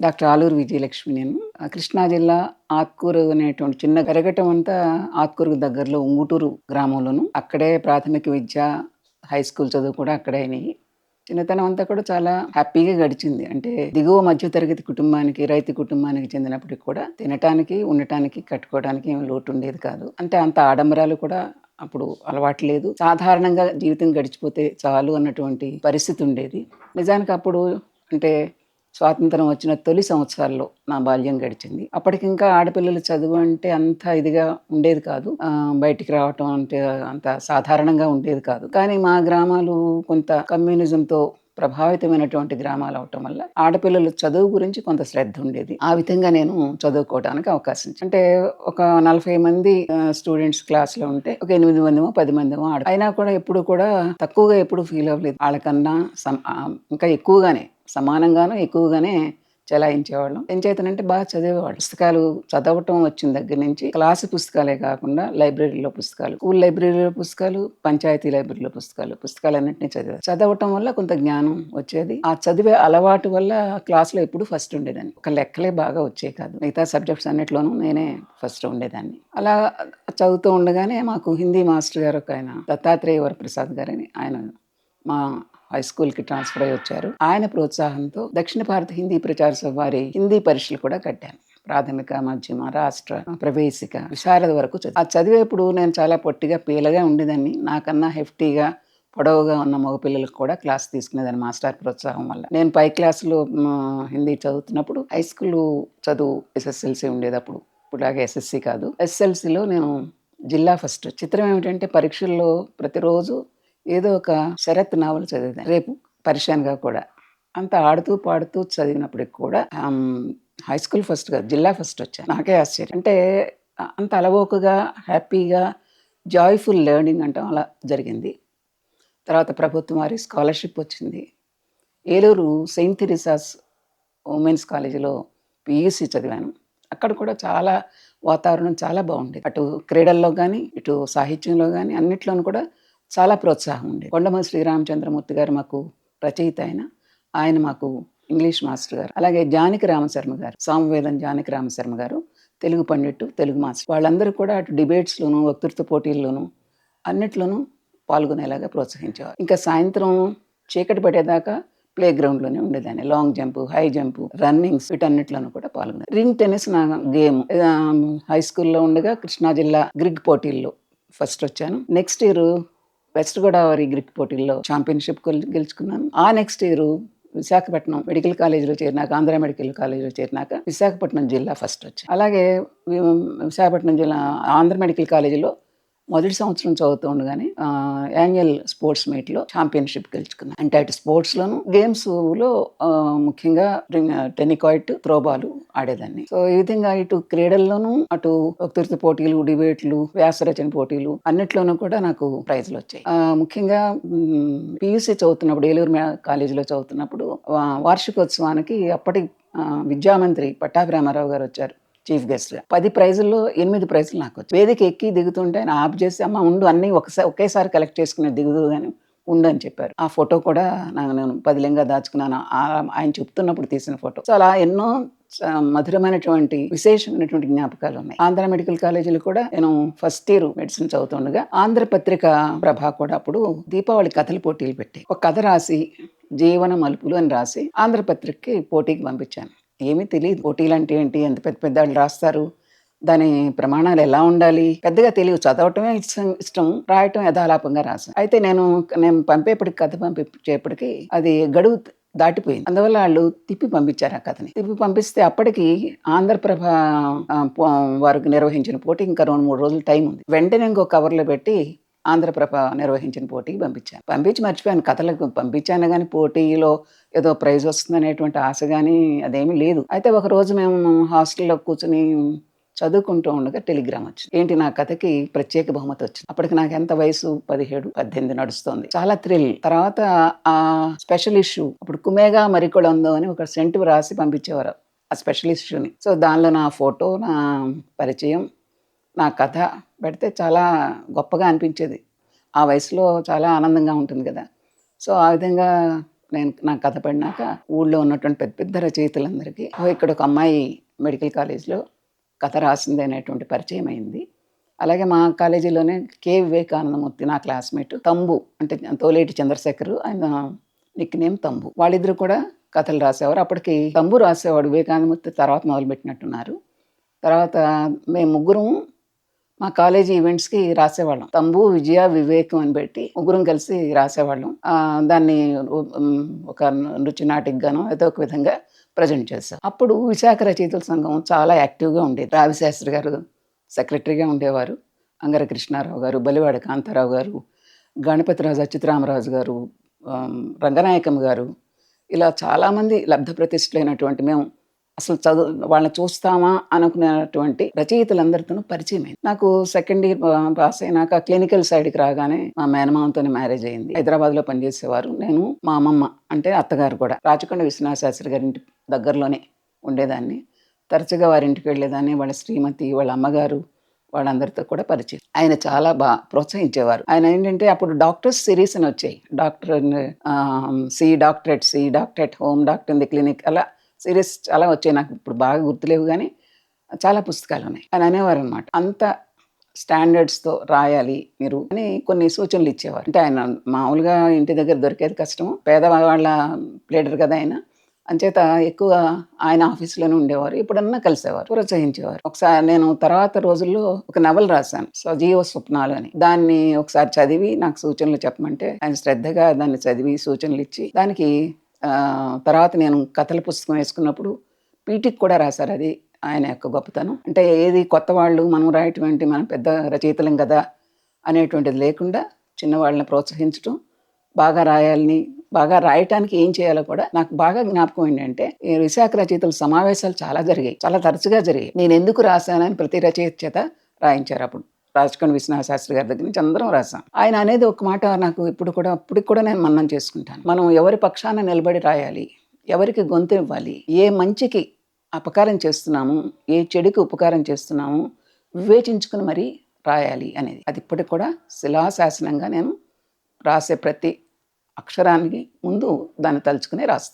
Doctor Aluru Vijayalakshmi నేను. కృష్ణా జిల్లా ఆత్కూరు అనేటువంటి చిన్న గరగటం అంతా ఆత్కూరుకు దగ్గరలో ఉంగుటూరు గ్రామంలోను. అక్కడే ప్రాథమిక విద్య హై స్కూల్ చదువు కూడా అక్కడే అయినాయి. చిన్నతనం అంతా కూడా చాలా హ్యాపీగా గడిచింది. అంటే దిగువ మధ్యతరగతి కుటుంబానికి రైతు కుటుంబానికి చెందినప్పటికి కూడా తినటానికి ఉండటానికి కట్టుకోవడానికి ఏమి లోటు ఉండేది కాదు. అంటే అంత ఆడంబరాలు కూడా అప్పుడు అలవాటు లేదు. సాధారణంగా జీవితం గడిచిపోతే చాలు అన్నటువంటి పరిస్థితి ఉండేది. నిజానికి అప్పుడు అంటే స్వాతంత్రం వచ్చిన తొలి సంవత్సరాల్లో నా బాల్యం గడిచింది. అప్పటికింకా ఆడపిల్లలు చదువు అంటే అంత ఇదిగా ఉండేది కాదు. బయటికి రావటం అంటే అంత సాధారణంగా ఉండేది కాదు. కానీ మా గ్రామాలు కొంత కమ్యూనిజంతో ప్రభావితమైనటువంటి గ్రామాలు అవటం వల్ల ఆడపిల్లలు చదువు గురించి కొంత శ్రద్ధ ఉండేది. ఆ విధంగా నేను చదువుకోవడానికి అవకాశం అంటే ఒక నలభై మంది స్టూడెంట్స్ క్లాస్లో ఉంటే ఒక ఎనిమిది మందిమో పది మందిమో ఆడ అయినా కూడా ఎప్పుడు కూడా తక్కువగా ఎప్పుడు ఫీల్ అవ్వలేదు. వాళ్ళకన్నా ఇంకా ఎక్కువగానే సమానంగానూ ఎక్కువగానే చెలాయించేవాళ్ళం. ఏం చేతనంటే బాగా చదివేవాళ్ళు. పుస్తకాలు చదవటం వచ్చిన దగ్గర నుంచి క్లాసు పుస్తకాలే కాకుండా లైబ్రరీలో పుస్తకాలు స్కూల్ లైబ్రరీలో పుస్తకాలు పంచాయతీ లైబ్రరీలో పుస్తకాలు పుస్తకాలన్నింటినీ చదివారు చదవటం వల్ల కొంత జ్ఞానం వచ్చేది. ఆ చదివే అలవాటు వల్ల క్లాస్లో ఎప్పుడు ఫస్ట్ ఉండేదాన్ని. ఒక లెక్కలే బాగా వచ్చే కాదు. మిగతా సబ్జెక్ట్స్ అన్నిట్లోనూ నేనే ఫస్ట్ ఉండేదాన్ని. అలా చదువుతూ ఉండగానే మాకు హిందీ మాస్టర్ గారు ఒక ఆయన దత్తాత్రేయ వరప్రసాద్ గారని ఆయన మా హై స్కూల్కి ట్రాన్స్ఫర్ అయ్యి వచ్చారు. ఆయన ప్రోత్సాహంతో దక్షిణ భారత హిందీ ప్రచార సభ వారి హిందీ పరీక్షలు కూడా కట్టాను ప్రాథమిక మధ్యమ రాష్ట్ర ప్రవేశిక విశారద వరకు చదివి ఆ చదివేప్పుడు నేను చాలా పొట్టిగా పీలగా ఉండేదాన్ని. నాకన్నా హెఫ్టీగా పొడవుగా ఉన్న మగపిల్లలకు కూడా క్లాస్ తీసుకునేదాన్ని మాస్టర్ ప్రోత్సాహం వల్ల. నేను పై క్లాసులో హిందీ చదువుతున్నప్పుడు హై స్కూల్ చదువు ఎస్ఎస్ఎల్సి ఉండేది అప్పుడు ఇప్పుడులాగా ఎస్ఎస్సి కాదు. ఎస్ఎస్ఎల్సిలో నేను జిల్లా ఫస్ట్ చిత్రం ఏమిటంటే పరీక్షల్లో ప్రతిరోజు ఏదో ఒక శరత్ నావల్ చదివాను రేపు పరిశాన్గా కూడా. అంత ఆడుతూ పాడుతూ చదివినప్పటికి కూడా హై స్కూల్ ఫస్ట్ జిల్లా ఫస్ట్ వచ్చాను. నాకే ఆశ్చర్యం. అంటే అంత అలవోకగా హ్యాపీగా జాయ్ఫుల్ లెర్నింగ్ అంటాం అలా జరిగింది. తర్వాత ప్రభుత్వం వారి స్కాలర్షిప్ వచ్చింది. ఏలూరు సెయింట్ థెరిసాస్ ఉమెన్స్ కాలేజీలో పియూసీ చదివాను. అక్కడ కూడా చాలా వాతావరణం చాలా బాగుండేది. అటు క్రీడల్లో కానీ ఇటు సాహిత్యంలో కానీ అన్నిట్లోనూ కూడా చాలా ప్రోత్సాహం ఉండేది. కొండమ శ్రీరామచంద్రమూర్తి గారు మాకు రచయిత ఆయన. ఆయన మాకు ఇంగ్లీష్ మాస్టర్ గారు. అలాగే జానకి రామశర్మ గారు సామవేదం జానకి రామశర్మ గారు తెలుగు పండిట్టు తెలుగు మాస్టర్. వాళ్ళందరూ కూడా అటు డిబేట్స్లోను వక్తృత్వ పోటీల్లోనూ అన్నిట్లోనూ పాల్గొనేలాగా ప్రోత్సహించేవారు. ఇంకా సాయంత్రం చీకటి పడేదాకా ప్లే గ్రౌండ్లోనే ఉండేదాన్ని. Long jump high jump runnings వీటన్నిటిలోనూ కూడా పాల్గొనే రింగ్ టెన్నిస్ నా గేమ్. హై స్కూల్లో ఉండగా కృష్ణా జిల్లా గ్రిగ్ పోటీల్లో ఫస్ట్ వచ్చాను. నెక్స్ట్ ఇయర్ వెస్ట్ గోదావరి గ్రిక్ పోటీల్లో ఛాంపియన్షిప్ గెలుచుకున్నాను. ఆ నెక్స్ట్ ఇయర్ విశాఖపట్నం మెడికల్ కాలేజీలో చేరినాక ఆంధ్ర మెడికల్ కాలేజీలో చేరినాక విశాఖపట్నం జిల్లా ఫస్ట్ వచ్చి. అలాగే విశాఖపట్నం జిల్లా ఆంధ్ర మెడికల్ కాలేజీలో మొదటి సంవత్సరం చదువుతూ ఉండగానే యాన్యువల్ స్పోర్ట్స్ మీట్లో ఛాంపియన్షిప్ గెలుచుకున్నాను అంటే అటు స్పోర్ట్స్లోను గేమ్స్లో ముఖ్యంగా టెనికాయిట్ త్రోబాలు ఆడేదాన్ని. సో ఈ విధంగా ఇటు క్రీడల్లోనూ అటు వక్తృత్వ పోటీలు డిబేట్లు వ్యాసరచన పోటీలు అన్నిట్లోనూ కూడా నాకు ప్రైజ్లు వచ్చాయి ముఖ్యంగా పియూసీ చదువుతున్నప్పుడు ఏలూరు కాలేజీలో చదువుతున్నప్పుడు వార్షికోత్సవానికి అప్పటి విద్యామంత్రి పట్టాభి రామారావు గారు వచ్చారు చీఫ్ గెస్ట్గా పది ప్రైజుల్లో ఎనిమిది ప్రైజులు నాకు వచ్చి వేదిక ఎక్కి దిగుతుంటే ఆయన ఆఫ్ చేసి అమ్మ ఉండు అన్ని ఒకసారి ఒకేసారి కలెక్ట్ చేసుకునే దిగుదు కానీ ఉండని చెప్పారు. ఆ ఫోటో కూడా నాకు నేను పదిలింగా దాచుకున్నాను. ఆ- ఆయన చెప్తున్నప్పుడు తీసిన ఫోటో. సో అలా ఎన్నో మధురమైనటువంటి విశేషమైనటువంటి జ్ఞాపకాలు ఉన్నాయి. ఆంధ్ర మెడికల్ కాలేజీలో కూడా నేను ఫస్ట్ ఇయర్ మెడిసిన్ చదువుతుండగా ఆంధ్ర పత్రిక ప్రభా కూడా అప్పుడు దీపావళి కథల పోటీలు పెట్టి ఒక కథ రాసి జీవన మలుపులు అని రాసి ఆంధ్రపత్రికకి పోటీకి పంపించాను. ఏమీ తెలియదు పోటీలు అంటే ఏంటి? ఎంత పెద్ద పెద్ద వాళ్ళు రాస్తారు? దాని ప్రమాణాలు ఎలా ఉండాలి? పెద్దగా తెలియదు. చదవటమే ఇష్టం ఇష్టం. రాయటం యథాలాపంగా రాశాను. అయితే నేను నేను పంపేపటికి కథ పంపించేపటికి అది గడువు దాటిపోయింది. అందువల్ల వాళ్ళు తిప్పి పంపించారు ఆ కథని. తిప్పి పంపిస్తే అప్పటికి ఆంధ్రప్రభ వారికి నిర్వహించిన పోటీ ఇంకా రెండు మూడు రోజులు టైం ఉంది. వెంటనే ఇంకో కవర్లో పెట్టి ఆంధ్రప్రభ నిర్వహించిన పోటీకి పంపించాను. పంపించి మర్చిపోయాను. కథలకు పంపించాను కానీ పోటీలో ఏదో ప్రైజ్ వస్తుందనేటువంటి ఆశ కానీ అదేమీ లేదు. అయితే ఒకరోజు మేము హాస్టల్లో కూర్చుని చదువుకుంటూ ఉండగా టెలిగ్రామ్ వచ్చింది. ఏంటి నా కథకి ప్రత్యేక బహుమతి వచ్చింది. అప్పటికి నాకు ఎంత వయసు? పదిహేడు పద్దెనిమిది నడుస్తుంది. చాలా థ్రిల్. తర్వాత ఆ స్పెషల్ ఇష్యూ అప్పుడు కుమేగా మరికొడందో అని ఒక సెంటు రాసి పంపించేవారు ఆ స్పెషల్ ఇష్యూని. సో దానిలో నా ఫోటో నా పరిచయం నా కథ పెడితే చాలా గొప్పగా అనిపించేది. ఆ వయసులో చాలా ఆనందంగా ఉంటుంది కదా. సో ఆ విధంగా నేను నా కథ పడినాక ఊళ్ళో ఉన్నటువంటి పెద్ద పెద్ద రచయితలందరికీ ఇక్కడ ఒక అమ్మాయి మెడికల్ కాలేజ్లో కథ రాసింది అనేటువంటి పరిచయం అయింది. అలాగే మా కాలేజీలోనే కే. వివేకానందమూర్తి నా క్లాస్మేట్ తంబు అంటే తోలేటి చంద్రశేఖర్ ఆయన నిక్ నేమ్ తంబు. వాళ్ళిద్దరు కూడా కథలు రాసేవారు. అప్పటికి తంబు రాసేవాడు వివేకానందమూర్తి తర్వాత మొదలుపెట్టినట్టున్నారు. తర్వాత మేము ముగ్గురం మా కాలేజీ ఈవెంట్స్కి రాసేవాళ్ళం. తంబు విజయ వివేకం అని పెట్టి ముగ్గురం కలిసి రాసేవాళ్ళం. దాన్ని ఒక నృత్య నాటికగానో ఏదో ఒక విధంగా ప్రజెంట్ చేశాం అప్పుడు విశాఖ రచయితల సంఘం చాలా యాక్టివ్గా ఉండేది. రావిశాస్త్రి గారు సెక్రటరీగా ఉండేవారు. అంగర కృష్ణారావు గారు బలివాడ కాంతారావు గారు గణపతిరాజు అచ్యుతరామరాజు గారు రంగనాయకం గారు ఇలా చాలామంది లబ్ధ ప్రతిష్ఠులైనటువంటి మేము అసలు చదువు వాళ్ళని చూస్తామా అనుకునేటువంటి రచయితలందరితోనూ పరిచయం అయింది. నాకు సెకండ్ ఇయర్ పాస్ అయినాక క్లినికల్ సైడ్కి రాగానే మా మేనమామతో మ్యారేజ్ అయింది. హైదరాబాద్లో పనిచేసేవారు. నేను మా అమ్మమ్మ అంటే అత్తగారు కూడా రాచకొండ విశ్వనాథ శాస్త్రి గారి ఇంటి దగ్గరలోనే ఉండేదాన్ని. తరచుగా వారి ఇంటికి వెళ్ళేదాన్ని. వాళ్ళ శ్రీమతి వాళ్ళ అమ్మగారు వాళ్ళందరితో కూడా పరిచయం. ఆయన చాలా బాగా ప్రోత్సహించేవారు. ఆయన ఏంటంటే అప్పుడు డాక్టర్స్ సిరీస్ అని వచ్చాయి. Doctor see doctorate see doctorate home doctor in the clinic అలా సిరీస్ చాలా వచ్చాయి. నాకు ఇప్పుడు బాగా గుర్తులేవు కానీ చాలా పుస్తకాలు ఉన్నాయి. అని అనేవారు అనమాట అంత స్టాండర్డ్స్తో రాయాలి మీరు అని కొన్ని సూచనలు ఇచ్చేవారు. అంటే ఆయన మామూలుగా ఇంటి దగ్గర దొరికేది కష్టము. పేదవాళ్ళ ప్లేడర్ కదా ఆయన. అంచేత ఎక్కువ ఆయన ఆఫీస్లోనే ఉండేవారు. ఎప్పుడన్నా కలిసేవారు. ప్రోత్సహించేవారు. ఒకసారి నేను తర్వాత రోజుల్లో ఒక నవల రాశాను. సజీవ స్వప్నాలు అని. దాన్ని ఒకసారి చదివి నాకు సూచనలు చెప్పమంటే ఆయన శ్రద్ధగా దాన్ని చదివి సూచనలు ఇచ్చి దానికి తర్వాత నేను కథల పుస్తకం వేసుకున్నప్పుడు పీటికి కూడా రాశారు అది ఆయన యొక్క గొప్పతనం. అంటే ఏది కొత్త వాళ్ళు మనం రాయటువంటి మనం పెద్ద రచయితలం కదా అనేటువంటిది లేకుండా చిన్నవాళ్ళని ప్రోత్సహించడం బాగా రాయాలని బాగా రాయటానికి ఏం చేయాలో కూడా నాకు బాగా జ్ఞాపకం ఏంటంటే విశాఖ రచయితల సమావేశాలు చాలా జరిగాయి చాలా తరచుగా జరిగాయి. నేను ఎందుకు రాశానని ప్రతి రచయిత చేత రాయించారు అప్పుడు. రాజకొండ విశ్వనాథ శాస్త్రి గారి దగ్గర నుంచి అందరం రాసాం. ఆయన అనేది ఒక మాట నాకు ఇప్పుడు కూడా అప్పటికి కూడా నేను మన్నం చేసుకుంటాను. మనం ఎవరి పక్షాన నిలబడి రాయాలి ఎవరికి గొంతు ఇవ్వాలి ఏ మంచికి అపకారం చేస్తున్నాము ఏ చెడుకి ఉపకారం చేస్తున్నాము వివేచించుకుని మరీ రాయాలి అనేది. అది ఇప్పటికి కూడా శిలాశాసనంగా నేను రాసే ప్రతి అక్షరానికి ముందు దాన్ని తలుచుకునే రాస్తాను.